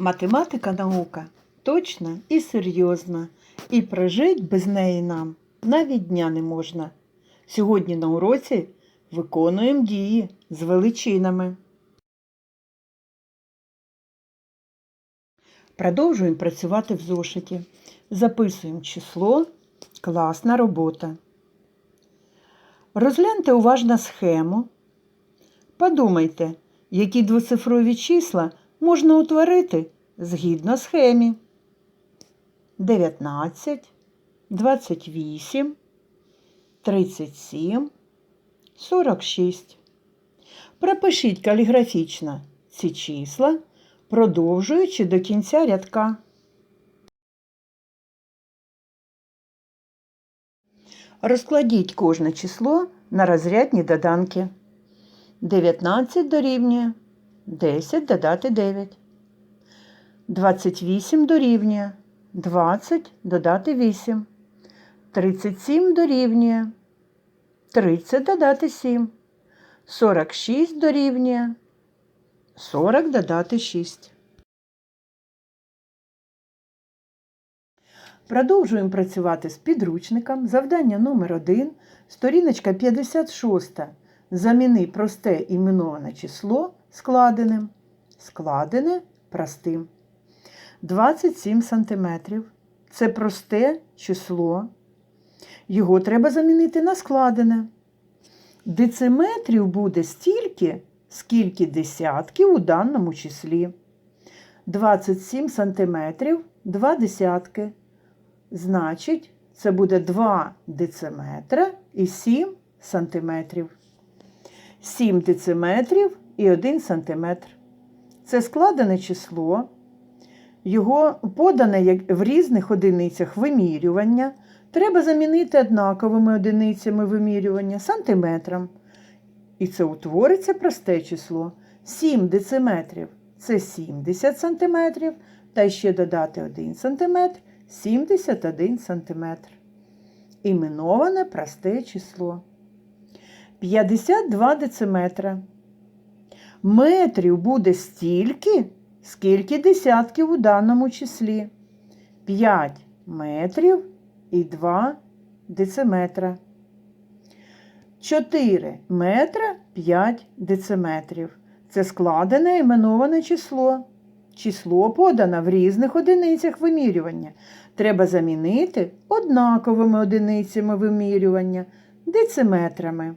Математика наука точна і серйозна, і прожить без неї нам навіть дня не можна. Сьогодні на уроці виконуємо дії з величинами. Продовжуємо працювати в зошиті. Записуємо число, класна робота. Розгляньте уважно схему. Подумайте, які двоцифрові числа можна утворити згідно схемі. 19, 28, 37, 46. Пропишіть каліграфічно ці числа, продовжуючи до кінця рядка. Розкладіть кожне число на розрядні доданки. 19 дорівнює 10 додати 9. 28 дорівнює 20 додати 8. 37 дорівнює 30 додати 7. 46 дорівнює 40 додати 6. Продовжуємо працювати з підручником. Завдання номер 1 сторіночка 56. Заміни просте іменоване число складеним. Складене простим. 27 см. Це просте число. Його треба замінити на складене. Дециметрів буде стільки, скільки десятків у даному числі. 27 см 2 десятки. Значить, це буде 2 дециметра і 7 сантиметрів. 7 дециметрів і 1 сантиметр. Це складене число. Його подане як в різних одиницях вимірювання. Треба замінити однаковими одиницями вимірювання сантиметром. І це утвориться просте число. 7 дециметрів це 70 сантиметрів, та ще додати 1 сантиметр 71 сантиметр. Іменоване просте число. 52 дециметра. Метрів буде стільки, скільки десятків у даному числі. 5 метрів і 2 дециметра. 4 метра 5 дециметрів. Це складене іменоване число. Число подано в різних одиницях вимірювання. Треба замінити однаковими одиницями вимірювання дециметрами.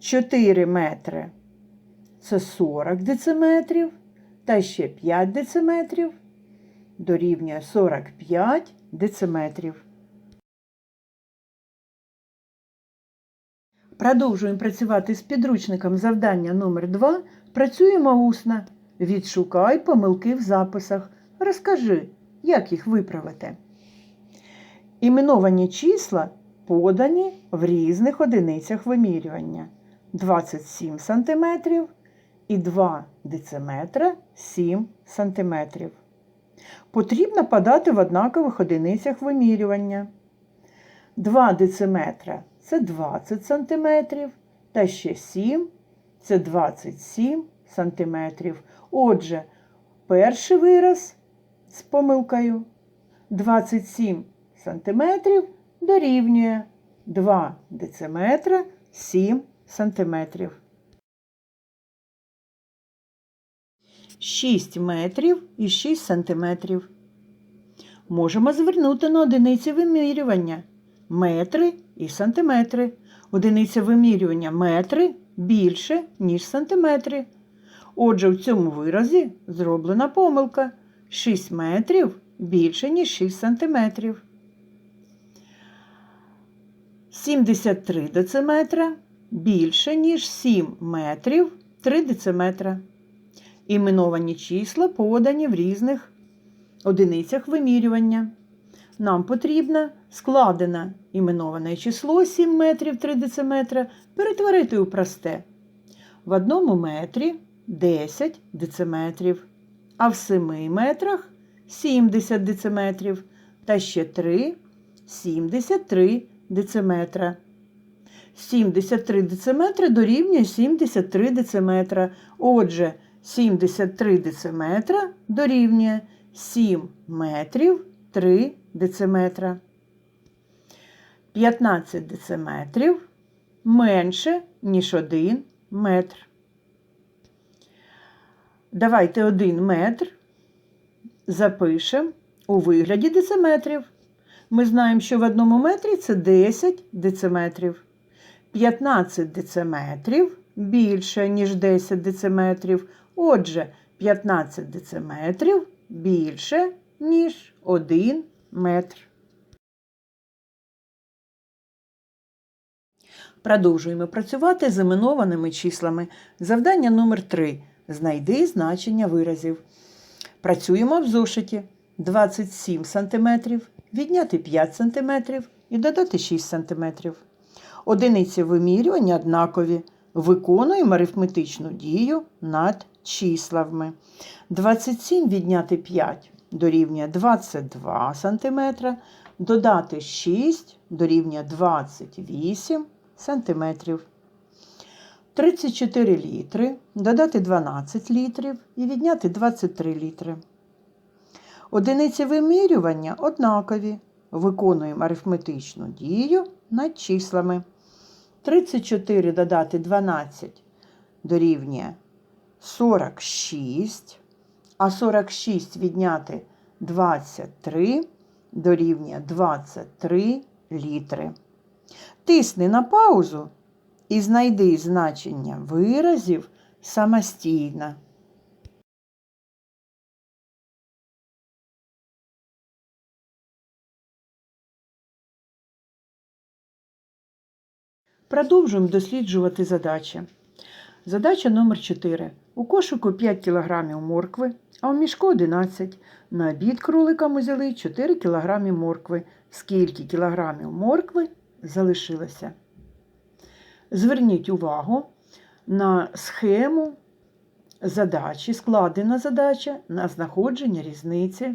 4 метри це 40 дециметрів, та ще 5 дециметрів дорівнює 45 дециметрів. Продовжуємо працювати з підручником завдання номер 2 Працюємо усно. Відшукай помилки в записах. Розкажи, як їх виправити. Іменовані числа подані в різних одиницях вимірювання. 27 см і 2 дециметра 7 см. Потрібно подати в однакових одиницях вимірювання. 2 дециметра це 20 см, та ще 7 це 27 см. Отже, перший вираз з помилкою 27 см дорівнює 2 дециметра 7 сантиметрів. 6 метрів і 6 сантиметрів. Можемо звернути на одиниці вимірювання метри і сантиметри. Одиниця вимірювання метри більше, ніж сантиметри. Отже, в цьому виразі зроблена помилка 6 метрів більше, ніж 6 сантиметрів. 73 дециметра більше, ніж 7 метрів 3 дециметра. Іменовані числа подані в різних одиницях вимірювання. Нам потрібно складене іменоване число 7 метрів 3 дециметра перетворити у просте. В одному метрі 10 дециметрів, а в 7 метрах 70 дециметрів та ще 3 73 дециметра. 73 дециметри дорівнює 73 дециметра. Отже, 73 дециметра дорівнює 7 метрів 3 дециметра. 15 дециметрів менше, ніж 1 метр. Давайте 1 метр запишемо у вигляді дециметрів. Ми знаємо, що в одному метрі це 10 дециметрів. 15 дециметрів більше, ніж 10 дециметрів. Отже, 15 дециметрів більше, ніж 1 метр. Продовжуємо працювати з іменованими числами. Завдання номер 3. Знайди значення виразів. Працюємо в зошиті 27 см, відняти 5 см і додати 6 см. Одиниці вимірювання однакові. Виконуємо арифметичну дію над числами. 27 відняти 5 дорівнює 22 см, додати 6 дорівнює 28 см. 34 літри, додати 12 літрів і відняти 23 літри. Одиниці вимірювання однакові. Виконуємо арифметичну дію над числами. 34 додати 12 дорівнює 46, а 46 відняти 23 дорівнює 23 літри. Тисни на паузу і знайди значення виразів самостійно. Продовжуємо досліджувати задачі. Задача номер 4. У кошику 5 кг моркви, а у мішку 11. На обід кроликам взяли 4 кг моркви. Скільки кілограмів моркви залишилося? Зверніть увагу на схему задачі, складена задача на знаходження різниці.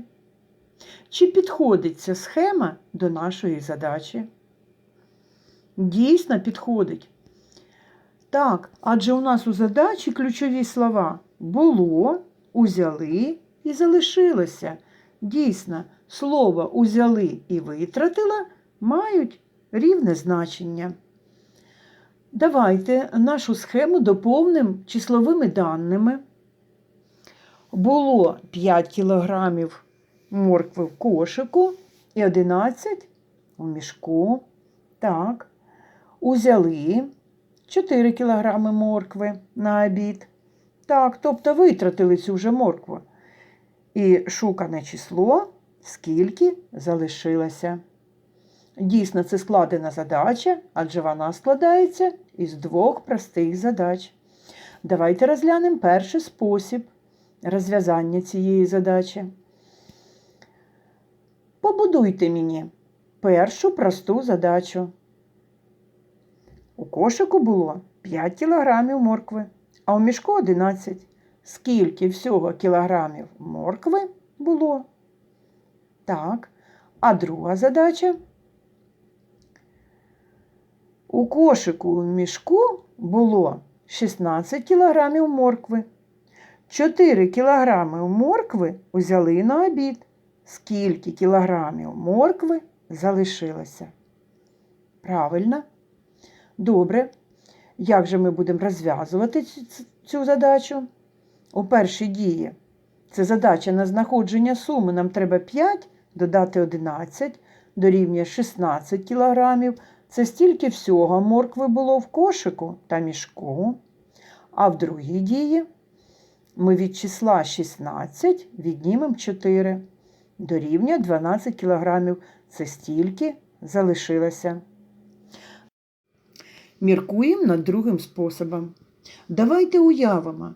Чи підходить ця схема до нашої задачі? Дійсно підходить. Так, адже у нас у задачі ключові слова було, узяли і залишилося. Дійсно, слово узяли і витратила мають рівне значення. Давайте нашу схему доповнимо числовими даними. Було 5 кілограмів моркви в кошику і 11 у мішку. Так. Узяли 4 кілограми моркви на обід. Так, тобто витратили цю вже моркву. І шукане число, скільки залишилося. Дійсно, це складена задача, адже вона складається із двох простих задач. Давайте розглянемо перший спосіб розв'язання цієї задачі. Побудуйте мені першу просту задачу. У кошику було 5 кілограмів моркви, а у мішку 11. Скільки всього кілограмів моркви було? Так. А друга задача. У кошику у мішку було 16 кілограмів моркви. 4 кілограми моркви узяли на обід. Скільки кілограмів моркви залишилося? Правильно. Добре. Як же ми будемо розв'язувати цю задачу? У першій дії це задача на знаходження суми. Нам треба 5 додати 11, дорівнює 16 кілограмів. Це стільки всього моркви було в кошику та мішку. А в другій дії ми від числа 16 віднімемо 4. Дорівнює 12 кілограмів. Це стільки залишилося. Міркуємо над другим способом. Давайте уявимо,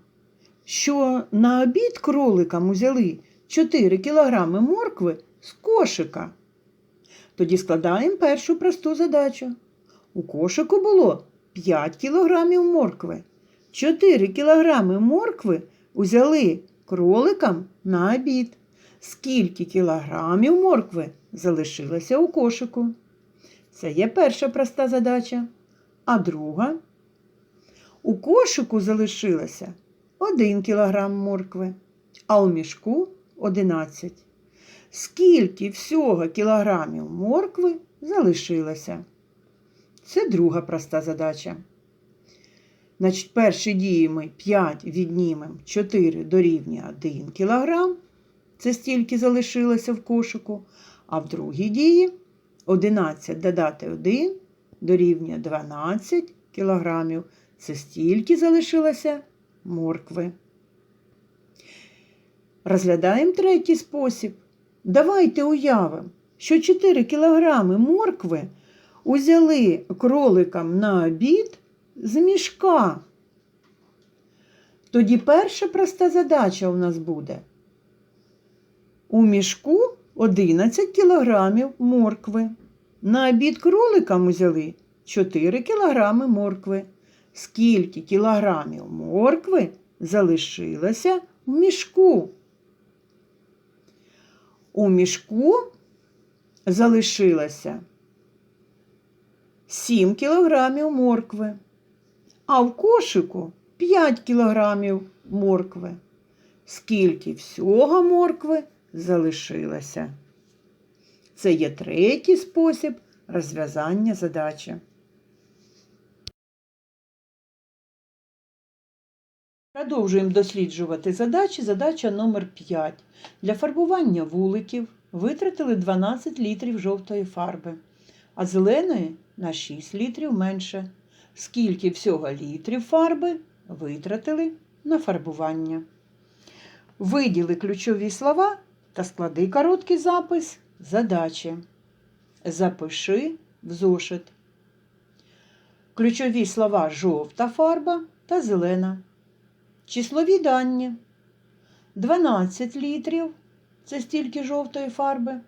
що на обід кроликам узяли 4 кілограми моркви з кошика. Тоді складаємо першу просту задачу. У кошику було 5 кілограмів моркви. 4 кілограми моркви узяли кроликам на обід. Скільки кілограмів моркви залишилося у кошику? Це є перша проста задача. А друга у кошику залишилося 1 кг моркви, а у мішку 11. Скільки всього кілограмів моркви залишилося? Це друга проста задача. Значить, перші дії ми 5 віднімемо 4 дорівнює 1 кг. Це стільки залишилося в кошику. А в другій дії 11 додати 1 дорівнює 12 кілограмів. Це стільки залишилося моркви. Розглядаємо третій спосіб. Давайте уявимо, що 4 кілограми моркви узяли кроликам на обід з мішка. Тоді перша проста задача у нас буде. У мішку 11 кілограмів моркви. На обід кроликам узяли 4 кілограми моркви. Скільки кілограмів моркви залишилося в мішку? У мішку залишилося 7 кілограмів моркви, а в кошику 5 кілограмів моркви. Скільки всього моркви залишилося? Це є третій спосіб розв'язання задачі. Продовжуємо досліджувати задачі. Задача номер 5. Для фарбування вуликів витратили 12 літрів жовтої фарби, а зеленої на 6 літрів менше. Скільки всього літрів фарби витратили на фарбування? Виділи ключові слова та склади короткий запис задачі. Запиши в зошит. Ключові слова жовта фарба та зелена. Числові дані. 12 літрів це стільки жовтої фарби.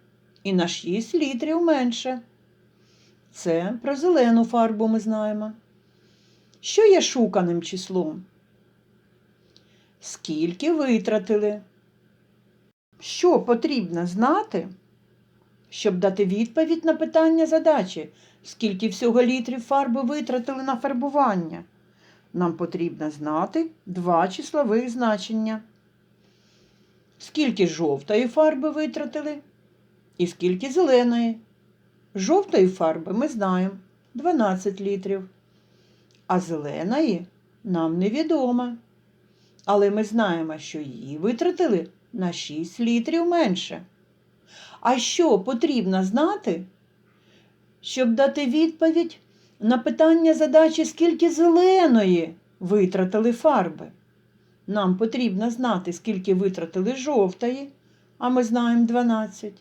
І на 6 літрів менше. Це про зелену фарбу ми знаємо. Що є шуканим числом? Скільки витратили? Що потрібно знати, щоб дати відповідь на питання задачі, скільки всього літрів фарби витратили на фарбування? Нам потрібно знати два числових значення. Скільки жовтої фарби витратили і скільки зеленої. Жовтої фарби ми знаємо 12 літрів, а зеленої нам невідомо. Але ми знаємо, що її витратили на 6 літрів менше. А що потрібно знати, щоб дати відповідь на питання задачі, скільки зеленої витратили фарби? Нам потрібно знати, скільки витратили жовтої, а ми знаємо 12.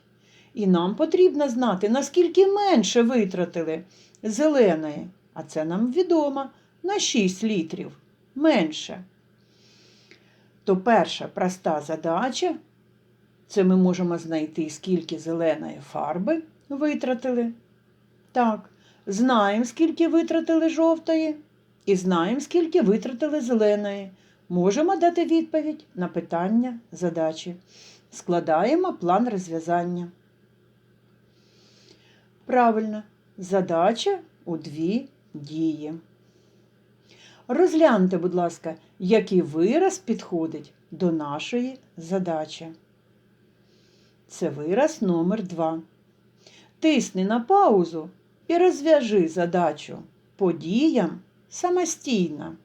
І нам потрібно знати, наскільки менше витратили зеленої, а це нам відомо на 6 літрів менше. То перша проста задача це ми можемо знайти, скільки зеленої фарби витратили. Так, знаємо, скільки витратили жовтої, і знаємо, скільки витратили зеленої. Можемо дати відповідь на питання задачі. Складаємо план розв'язання. Правильно, задача у дві дії. Розгляньте, будь ласка, який вираз підходить до нашої задачі. Це вираз номер 2. Тисни на паузу і розв'яжи задачу по діям самостійно.